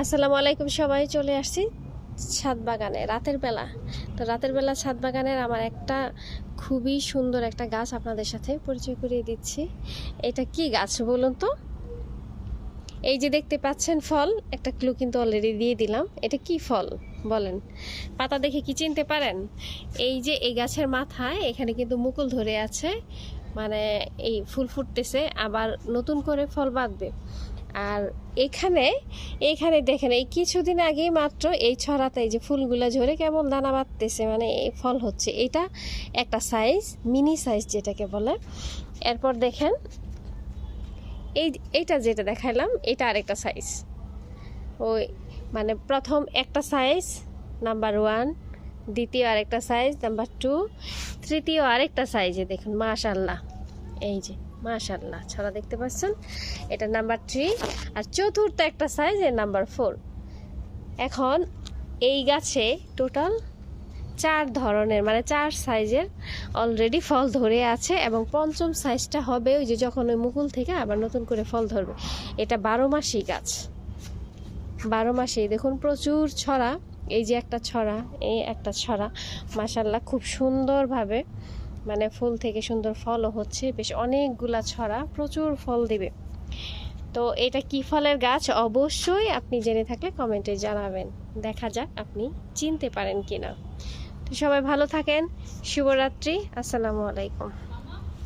আসসালামু আলাইকুম সবাই, চলে আসছি ছাদ বাগানে, রাতের বেলা। তো রাতের বেলা ছাদ বাগানের আমার একটা খুবই সুন্দর একটা গাছ আপনাদের সাথে পরিচয় করিয়ে দিচ্ছি। এটা কি গাছ বলুন তো? এই যে দেখতে পাচ্ছেন ফল, একটা ক্লু কিন্তু অলরেডি দিয়ে দিলাম। এটা কি ফল? বলেন। পাতা দেখে কি চিনতে পারেন? এই যে এই গাছের মাথায় এখানে কিন্তু মুকুল ধরে আছে। মানে এই ফুল ফুটতেছে, আবার নতুন করে ফল বাঁধবে। আর এখানে এখানে দেখেন, এই কিছুদিন আগেই মাত্র এই ছড়াতে যে ফুলগুলো ঝরে কেমন দানা বাঁধতেছে মানে এই ফল হচ্ছে। এটা একটা সাইজ মিনি সাইজ যেটাকে বলে। এরপর দেখেন, এই, এইটা যেটা দেখাইলাম, এটা আরেকটা সাইজ ওই মানে প্রথম একটা সাইজ নাম্বার ওয়ান দ্বিতীয় আরেকটা সাইজ নাম্বার টু তৃতীয় আরেকটা সাইজে দেখুন মাশাল্লাহ এই যে। মাশাল্লাহ ছড়া দেখতে পাচ্ছেন? এটা নাম্বার থ্রি। আর চতুর্থ একটা সাইজ এর নাম্বার ফোর। এখন এই গাছে টোটাল চার ধরনের মানে চার সাইজের অলরেডি ফল ধরে আছে এবং পঞ্চম সাইজটা হবে ওই যে যখন ওই মুকুল থেকে আবার নতুন করে ফল ধরবে। এটা বারো মাসি গাছ। বারো মাসেই দেখুন প্রচুর ছড়া। এই যে একটা ছড়া, এই একটা ছড়া মাসাল্লাহ খুব সুন্দরভাবে মানে ফুল থেকে সুন্দর ফলও হচ্ছে, বেশ অনেকগুলা ছড়া, প্রচুর ফল দিবে। তো এটা কি ফলের গাছ? অবশ্যই আপনি জেনে থাকলে কমেন্টে জানাবেন। দেখা যাক আপনি চিনতে পারেন কিনা। তো সবাই ভালো থাকেন, শুভরাত্রি, আসসালামু আলাইকুম।